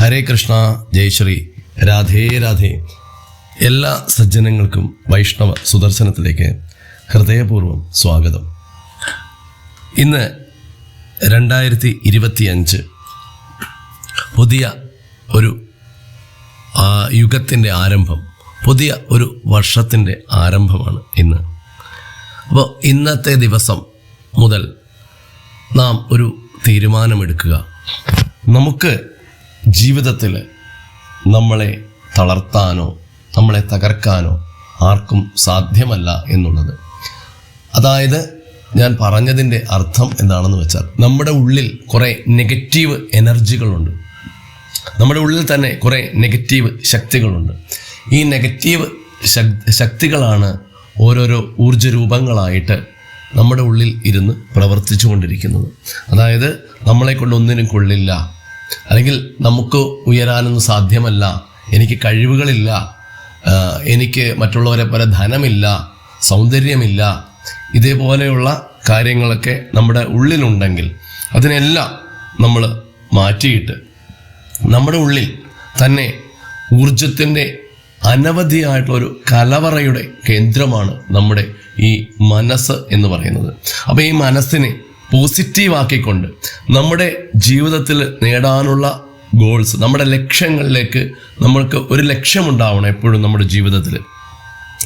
ഹരേ കൃഷ്ണ ജയശ്രീ രാധേ രാധേ. എല്ലാ സജ്ജനങ്ങൾക്കും വൈഷ്ണവ സുദർശനത്തിലേക്ക് ഹൃദയപൂർവം സ്വാഗതം. ഇന്ന് രണ്ടായിരത്തി ഇരുപത്തിയഞ്ച് പുതിയ ഒരു യുഗത്തിന്റെ ആരംഭം പുതിയ ഒരു വർഷത്തിന്റെ ആരംഭമാണ് ഇന്ന്. അപ്പോൾ ഇന്നത്തെ ദിവസം മുതൽ നാം ഒരു തീരുമാനമെടുക്കുക. നമുക്ക് ജീവിതത്തിൽ നമ്മളെ തളർത്താനോ നമ്മളെ തകർക്കാനോ ആർക്കും സാധ്യമല്ല എന്നുള്ളത്. അതായത് ഞാൻ പറഞ്ഞതിന്റെ അർത്ഥം എന്താണെന്ന് വെച്ചാൽ നമ്മുടെ ഉള്ളിൽ കുറേ നെഗറ്റീവ് എനർജികളുണ്ട്. നമ്മുടെ ഉള്ളിൽ തന്നെ കുറേ നെഗറ്റീവ് ശക്തികളുണ്ട്. ഈ നെഗറ്റീവ് ശക്തികളാണ് ഓരോരോ ഊർജ രൂപങ്ങളായിട്ട് നമ്മുടെ ഉള്ളിൽ ഇരുന്ന് പ്രവർത്തിച്ചു കൊണ്ടിരിക്കുന്നത് അതായത് നമ്മളെ കൊണ്ട് ഒന്നിനും കൊള്ളില്ല. അല്ലെങ്കിൽ നമുക്ക് ഉയരാനൊന്നും സാധ്യമല്ല എനിക്ക് കഴിവുകളില്ല എനിക്ക് മറ്റുള്ളവരെ പോലെ ധനമില്ല സൗന്ദര്യമില്ല ഇതേപോലെയുള്ള കാര്യങ്ങളൊക്കെ നമ്മുടെ ഉള്ളിലുണ്ടെങ്കിൽ അതിനെല്ലാം നമ്മൾ മാറ്റിയിട്ട് നമ്മുടെ ഉള്ളിൽ തന്നെ ഊർജത്തിന്റെ അനവധിയായിട്ടുള്ള ഒരു കലവറയുടെ കേന്ദ്രമാണ് നമ്മുടെ ഈ മനസ്സ് എന്ന് പറയുന്നത്. അപ്പോൾ ഈ മനസ്സിനെ പോസിറ്റീവ് ആക്കിക്കൊണ്ട് നമ്മുടെ ജീവിതത്തിൽ നേടാനുള്ള ഗോൾസ് നമ്മുടെ ലക്ഷ്യങ്ങളിലേക്ക് നമ്മൾക്ക് ഒരു ലക്ഷ്യമുണ്ടാവണം എപ്പോഴും നമ്മുടെ ജീവിതത്തിൽ.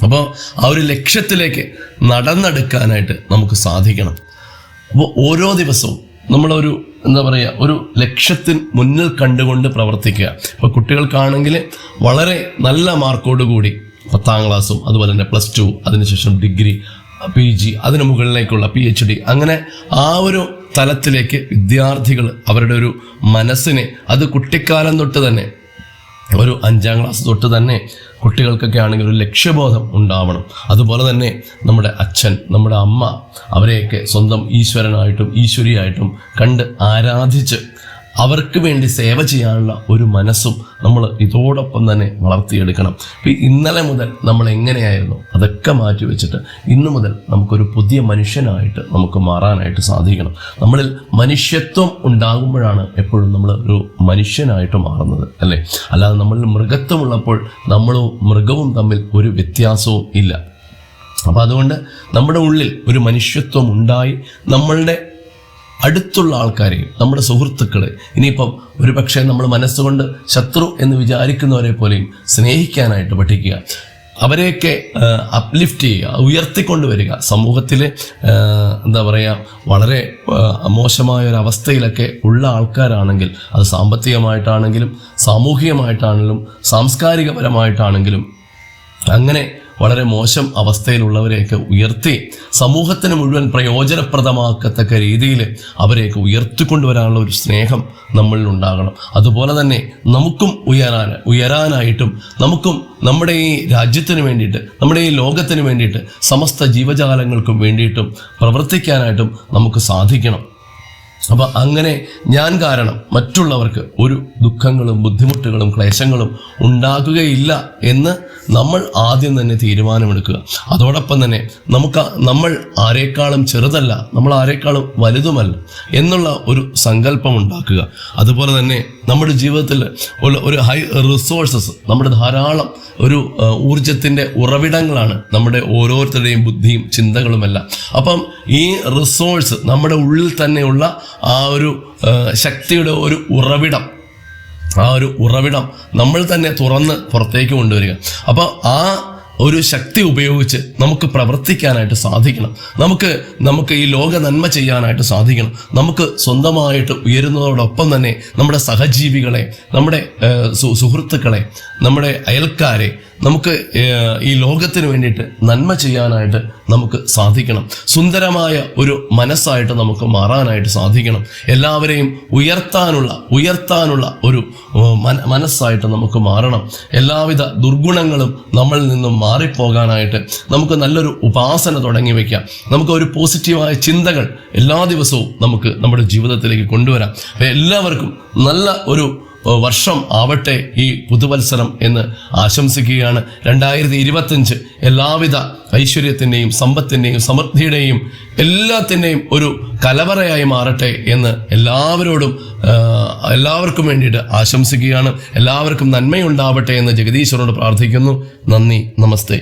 അപ്പോൾ ആ ഒരു ലക്ഷ്യത്തിലേക്ക് നടന്നെടുക്കാനായിട്ട് നമുക്ക് സാധിക്കണം. അപ്പോൾ ഓരോ ദിവസവും നമ്മളൊരു എന്താ പറയുക ഒരു ലക്ഷ്യത്തിന് മുന്നിൽ കണ്ടുകൊണ്ട് പ്രവർത്തിക്കുക. ഇപ്പോൾ കുട്ടികൾക്കാണെങ്കിൽ വളരെ നല്ല മാർക്കോടുകൂടി പത്താം ക്ലാസ്സും അതുപോലെ തന്നെ പ്ലസ് ടു അതിനുശേഷം ഡിഗ്രി പി ജി അതിന് മുകളിലേക്കുള്ള പി എച്ച് ഡി അങ്ങനെ ആ ഒരു തലത്തിലേക്ക് വിദ്യാർത്ഥികൾ അവരുടെ ഒരു മനസ്സിനെ അത് കുട്ടിക്കാലം തൊട്ട് തന്നെ ഒരു അഞ്ചാം ക്ലാസ് തൊട്ട് തന്നെ കുട്ടികൾക്കൊക്കെ ആണെങ്കിൽ ഒരു ലക്ഷ്യബോധം ഉണ്ടാവണം. അതുപോലെ തന്നെ നമ്മുടെ അച്ഛൻ നമ്മുടെ അമ്മ അവരെയൊക്കെ സ്വന്തം ഈശ്വരനായിട്ടും ഈശ്വരിയായിട്ടും കണ്ട് ആരാധിച്ച് അവർക്ക് വേണ്ടി സേവ ചെയ്യാനുള്ള ഒരു മനസ്സും നമ്മൾ ഇതോടൊപ്പം തന്നെ വളർത്തിയെടുക്കണം. ഇന്നലെ മുതൽ നമ്മൾ എങ്ങനെയായിരുന്നു? അതൊക്കെ മാറ്റി വെച്ചിട്ട് ഇന്നു മുതൽ നമുക്കൊരു പുതിയ മനുഷ്യനായിട്ട് നമുക്ക് മാറാനായിട്ട് സാധിക്കണം. നമ്മളിൽ മനുഷ്യത്വം ഉണ്ടാകുമ്പോഴാണ് എപ്പോഴും നമ്മൾ ഒരു മനുഷ്യനായിട്ട് മാറുന്നത് അല്ലേ? അല്ലാതെ നമ്മളിൽ മൃഗത്വമുള്ളപ്പോൾ നമ്മളും മൃഗവും തമ്മിൽ ഒരു വ്യത്യാസവും ഇല്ല. അപ്പം അതുകൊണ്ട് നമ്മുടെ ഉള്ളിൽ ഒരു മനുഷ്യത്വം ഉണ്ടായി നമ്മളുടെ അടുത്തുള്ള ആൾക്കാരെയും നമ്മുടെ സുഹൃത്തുക്കളെ ഇനിയിപ്പം ഒരു പക്ഷേ നമ്മൾ മനസ്സുകൊണ്ട് ശത്രു എന്ന് വിചാരിക്കുന്നവരെ പോലെയും സ്നേഹിക്കാനായിട്ട് പഠിക്കുക. അവരെയൊക്കെ അപ്ലിഫ്റ്റ് ചെയ്യുക ഉയർത്തിക്കൊണ്ട് വരിക. സമൂഹത്തിലെ എന്താ പറയുക വളരെ മോശമായ ഒരു അവസ്ഥയിലൊക്കെ ഉള്ള ആൾക്കാരാണെങ്കിൽ അത് സാമ്പത്തികമായിട്ടാണെങ്കിലും സാമൂഹികമായിട്ടാണെങ്കിലും സാംസ്കാരികപരമായിട്ടാണെങ്കിലും അങ്ങനെ വളരെ മോശം അവസ്ഥയിലുള്ളവരെയൊക്കെ ഉയർത്തി സമൂഹത്തിന് മുഴുവൻ പ്രയോജനപ്രദമാക്കത്തക്ക രീതിയിൽ അവരെയൊക്കെ ഉയർത്തിക്കൊണ്ടുവരാനുള്ള ഒരു സ്നേഹം നമ്മളിൽ ഉണ്ടാകണം. അതുപോലെ തന്നെ നമുക്കും ഉയരാൻ ഉയരാനായിട്ടും നമുക്കും നമ്മുടെ ഈ രാജ്യത്തിന് വേണ്ടിയിട്ട് നമ്മുടെ ഈ ലോകത്തിന് വേണ്ടിയിട്ട് സമസ്ത ജീവജാലങ്ങൾക്കും വേണ്ടിയിട്ടും പ്രവർത്തിക്കാനായിട്ടും നമുക്ക് സാധിക്കണം. അപ്പൊ അങ്ങനെ ഞാൻ കാരണം മറ്റുള്ളവർക്ക് ഒരു ദുഃഖങ്ങളും ബുദ്ധിമുട്ടുകളും ക്ലേശങ്ങളും ഉണ്ടാകുകയില്ല എന്ന് നമ്മൾ ആദ്യം തന്നെ തീരുമാനമെടുക്കുക. അതോടൊപ്പം തന്നെ നമുക്ക് നമ്മൾ ആരെക്കാളും ചെറുതല്ല നമ്മൾ ആരെക്കാളും വലുതുമല്ല എന്നുള്ള ഒരു സങ്കല്പം ഉണ്ടാക്കുക. അതുപോലെ തന്നെ നമ്മുടെ ജീവിതത്തിൽ ഒരു ഹൈ റിസോഴ്സസ് നമ്മുടെ ധാരാളം ഒരു ഊർജത്തിന്റെ ഉറവിടങ്ങളാണ് നമ്മുടെ ഓരോരുത്തരുടെയും ബുദ്ധിയും ചിന്തകളുമെല്ലാം. അപ്പം ഈ റിസോഴ്സ് നമ്മുടെ ഉള്ളിൽ തന്നെയുള്ള ആ ഒരു ശക്തിയുടെ ഒരു ഉറവിടം ആ ഒരു ഉറവിടം നമ്മൾ തന്നെ തുറന്ന് പുറത്തേക്ക് കൊണ്ടുവരിക. അപ്പോൾ ആ ഒരു ശക്തി ഉപയോഗിച്ച് നമുക്ക് പ്രവർത്തിക്കാനായിട്ട് സാധിക്കണം. നമുക്ക് നമുക്ക് ഈ ലോക നന്മ ചെയ്യാനായിട്ട് സാധിക്കണം. നമുക്ക് സ്വന്തമായിട്ട് ഉയരുന്നതോടൊപ്പം തന്നെ നമ്മുടെ സഹജീവികളെ നമ്മുടെ സുഹൃത്തുക്കളെ നമ്മുടെ അയൽക്കാരെ നമുക്ക് ഈ ലോകത്തിന് വേണ്ടിയിട്ട് നന്മ ചെയ്യാനായിട്ട് നമുക്ക് സാധിക്കണം. സുന്ദരമായ ഒരു മനസ്സായിട്ട് നമുക്ക് മാറാനായിട്ട് സാധിക്കണം. എല്ലാവരെയും ഉയർത്താനുള്ള ഉയർത്താനുള്ള ഒരു മനസ്സായിട്ട് നമുക്ക് മാറണം. എല്ലാവിധ ദുർഗുണങ്ങളും നമ്മളിൽ നിന്നും മാറിപ്പോകാനായിട്ട് നമുക്ക് നല്ലൊരു ഉപാസന തുടങ്ങി വയ്ക്കാം നമുക്ക് ഒരു പോസിറ്റീവായ ചിന്തകൾ എല്ലാ ദിവസവും നമുക്ക് നമ്മുടെ ജീവിതത്തിലേക്ക് കൊണ്ടുവരാം. എല്ലാവർക്കും നല്ല ഒരു വർഷം ആവട്ടെ ഈ പുതുവത്സരം എന്ന് ആശംസിക്കുകയാണ്. രണ്ടായിരത്തി ഇരുപത്തഞ്ച് എല്ലാവിധ ഐശ്വര്യത്തിന്റെയും സമ്പത്തിന്റെയും സമൃദ്ധിയുടെയും എല്ലാത്തിന്റെയും ഒരു കലവറയായി മാറട്ടെ എന്ന് എല്ലാവരോടും എല്ലാവർക്കും വേണ്ടിയിട്ട് ആശംസിക്കുകയാണ്. എല്ലാവർക്കും നന്മയുണ്ടാവട്ടെ എന്ന് ജഗദീശ്വരോട് പ്രാർത്ഥിക്കുന്നു. നന്ദി നമസ്തേ.